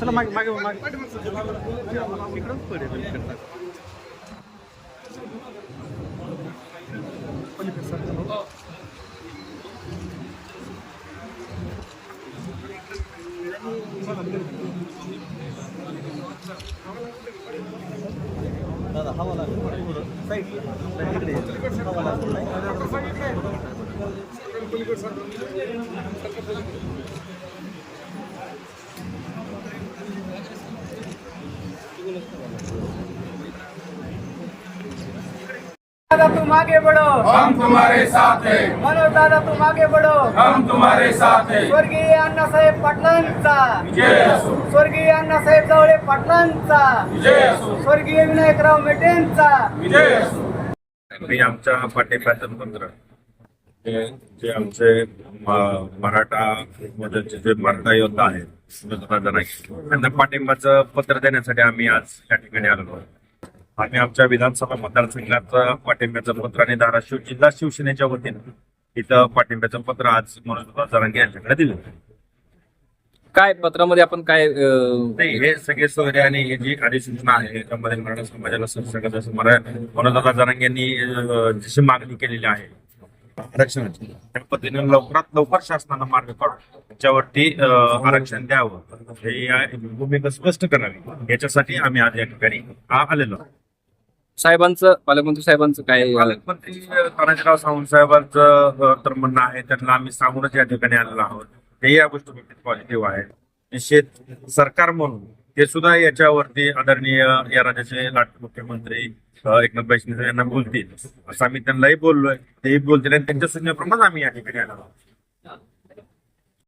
चला मागे मागे मागे इकडं पडेल दादा हवा लागेल थोडं साईडला इकडे ये. हवा लागेल दादा तुम आगे बढ़ो हम तुम्हारे साथ। हैं मनोज दादा तुम आगे बढ़ो हम तुम्हारे साथ। हैं स्वर्गीय अण्णासाहेब पाटलांचा. विजय असो। स्वर्गीय अण्णासाहेब जवळे पाटलांचा. विजय असो। स्वर्गीय विनायकराव मेटेंचा. विजय असो। मी आमच्या पाठिंब्याचं पत्र हे जे आमचे मराठा मदतचे जे मराठा योद्धा आहेत त्यांना पाठिंबाचं पत्र देण्यासाठी आम्ही आज या ठिकाणी आलो आहोत. आम्ही आमच्या विधानसभा मतदारसंघाचं पाठिंब्याचं पत्र आणि धाराशिव जिल्हा शिवसेनेच्या वतीनं इथं पाठिंब्याचं पत्र आज मनोज जरांगे यांच्याकडे दिलं. काय पत्रामध्ये आपण काय नाही हे सगळे सोयरे आणि ही जी अधिसूचना आहे याच्यामध्ये मराठा समाजाला सरसकट जरांग यांनी जशी मागणी केलेली आहे आरक्षणाची त्या पद्धतीने लवकरात लवकर शासनानं मार्ग काढून त्याच्यावरती आरक्षण द्यावं. हे भूमिका स्पष्ट करावी. याच्यासाठी आम्ही आज या ठिकाणी आलेलो. साहेबांचं पालकमंत्री साहेबांचं काय पालकमंत्री तानाजीराव सावंत साहेबांचं तर म्हणणं आहे त्यांना आम्ही सांगूनच या ठिकाणी आलेलो आहोत. ते या गोष्टी पॉझिटिव्ह आहे. निश्चित सरकार म्हणून ते सुद्धा याच्यावरती आदरणीय या राज्याचे मुख्यमंत्री एकनाथ शिंदे यांना बोलतील. असं आम्ही त्यांनाही बोललोय तेही बोलतील आणि त्यांच्या सूचनेप्रमाणे आम्ही या ठिकाणी आलो आहोत.